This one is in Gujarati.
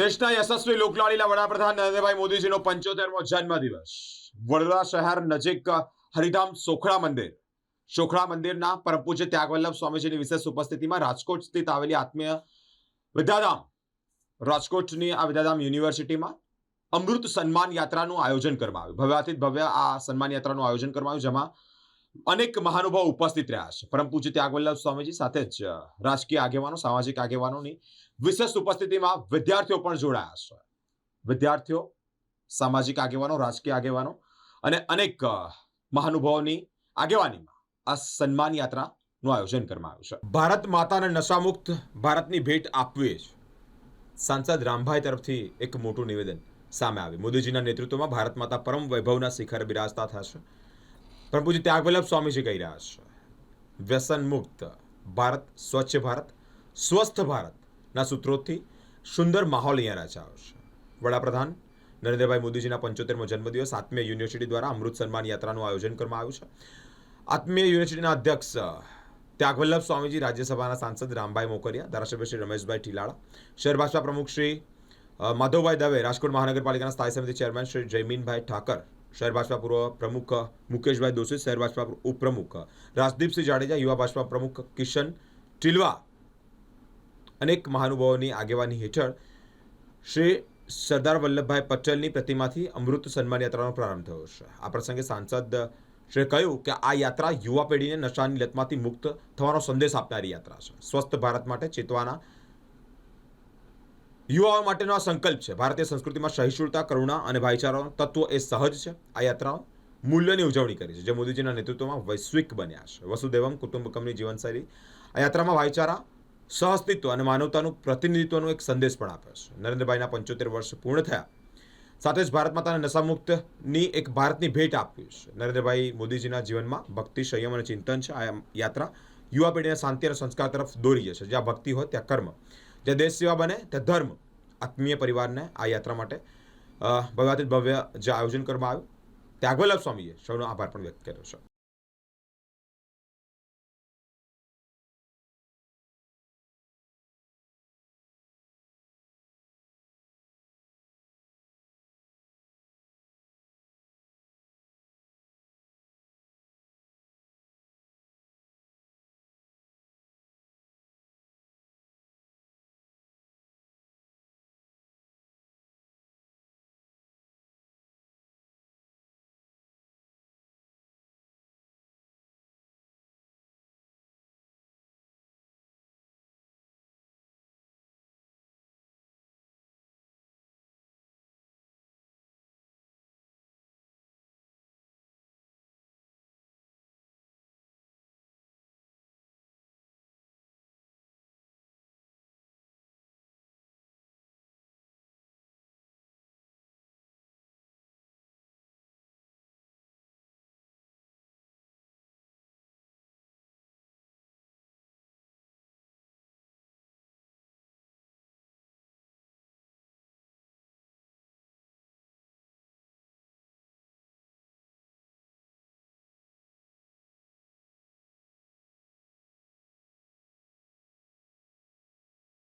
દેશના યશસ્વી લોકલાડીલા વડાપ્રધાન નરેન્દ્રભાઈ મોદીજીનો પંચોતેરમો જન્મદિવસ. વડોદરા શહેર નજીક હરિધામ સોખડા મંદિર. સોખડા મંદિરના પરમ પૂજ્ય ત્યાગવલ્લભ સ્વામીજીની વિશેષ ઉપસ્થિતિમાં રાજકોટ સ્થિત આવેલી આત્મીય વિદ્યાધામ. રાજકોટની આ વિદ્યાધામ યુનિવર્સિટીમાં અમૃત સન્માન યાત્રાનું આયોજન કરવામાં આવ્યું. ભવ્યાથી ભવ્ય આ સન્માન યાત્રાનું આયોજન કરવામાં આવ્યું, જેમાં અનેક મહાનુભાવ ઉપસ્થિત રહ્યા છે. પરમ પૂજ્ય ત્યાગવલ્લભ સ્વામીજી સાથે જ રાજકીય આગેવાનો, સામાજિક આગેવાનોની વિશેષ ઉપસ્થિતિમાં વિદ્યાર્થીઓ પણ જોડાયા છે. વિદ્યાર્થીઓ, સામાજિક આગેવાનો, રાજકીય આગેવાનો અને અનેક મહાનુભાવોની આગેવાનીમાં આ સન્માન યાત્રાનું આયોજન કરવામાં આવ્યું છે. ભારત માતાને નશામુક્ત ભારતની ભેટ આપવી જ સાંસદ રામભાઈ તરફથી એક મોટું નિવેદન સામે આવ્યું. મોદીજીના નેતૃત્વમાં ભારત માતા પરમ વૈભવના શિખર બિરાજતા થશે પરમ પૂજ્ય ત્યાગવલ્લભ સ્વામીજી કહી રહ્યા છે. વ્યસન મુક્ત ભારત, સ્વચ્છ ભારત, સ્વસ્થ ભારતના સૂત્રોથી સુંદર માહોલ અહીંયા રચાયો છે. વડાપ્રધાન નરેન્દ્રભાઈ મોદીજીના પંચોતેરમો જન્મદિવસ આત્મીય યુનિવર્સિટી દ્વારા અમૃત સન્માન યાત્રાનું આયોજન કરવામાં આવ્યું છે. આત્મીય યુનિવર્સિટીના અધ્યક્ષ ત્યાગવલ્લભ સ્વામીજી, રાજ્યસભાના સાંસદ રામભાઈ મોકરિયા, ધારાસભ્ય શ્રી રમેશભાઈ ઠીલાળા શહેર ભાજપા પ્રમુખ શ્રી માધવભાઈ દવે, રાજકોટ મહાનગરપાલિકાના સ્થાયી સમિતિ ચેરમેન શ્રી જયમીનભાઈ ઠાકર શહેર ભાજપા પૂર્વ પ્રમુખ મુકેશભાઈ દોશી, શહેર ભાજપા ઉપપ્રમુખ રાજદીપસિંહ જાડેજા, યુવા ભાજપા પ્રમુખ કિશન ટીલવા અનેક મહાનુભાવોની આગેવાની હેઠળ શ્રી સરદાર વલ્લભભાઈ પટેલની પ્રતિમાથી અમૃત સન્માન યાત્રાનો પ્રારંભ થયો છે. આ પ્રસંગે સાંસદ શ્રી કહ્યું કે આ યાત્રા યુવા પેઢીને નશાની લતમાંથી મુક્ત થવાનો સંદેશ આપનારી યાત્રા છે. સ્વસ્થ ભારત માટે ચેતવાના યુવાઓ માટેનો આ સંકલ્પ છે. ભારતીય સંસ્કૃતિમાં સહિષ્ણુતા, કરુણા અને ભાઈચારાનું તત્વો એ સહજ છે. આ યાત્રાઓ મૂલ્યની ઉજવણી કરી છે. જે મોદીજીના નેતૃત્વમાં વૈશ્વિક બન્યા છે. વસુદેવમ કુટુંબકમની જીવનશૈલી આ યાત્રામાં ભાઈચારા, સહઅસ્તિત્વ અને માનવતાનું પ્રતિનિધિત્વનો એક સંદેશ પણ આપે છે. નરેન્દ્રભાઈના પંચોતેર વર્ષ પૂર્ણ થયા. સાથે જ ભારત માતાને નશામુક્તની એક ભારતની ભેટ આપવી છે. નરેન્દ્રભાઈ મોદીજીના જીવનમાં ભક્તિ, સંયમ અને ચિંતન છે. આ યાત્રા યુવા પેઢીને શાંતિ અને સંસ્કાર તરફ દોરી જશે. જ્યાં ભક્તિ હોય, ત્યાં કર્મ. જ્યાં દેશ સેવા બને તે ધર્મ આત્મીય પરિવારને આ યાત્રા માટે અ, ભવ્ય જે આયોજન કરવામાં આવ્યું. ત્યાગવલ્લભ સ્વામીએ સૌનો આભાર પણ વ્યક્ત કર્યો છે.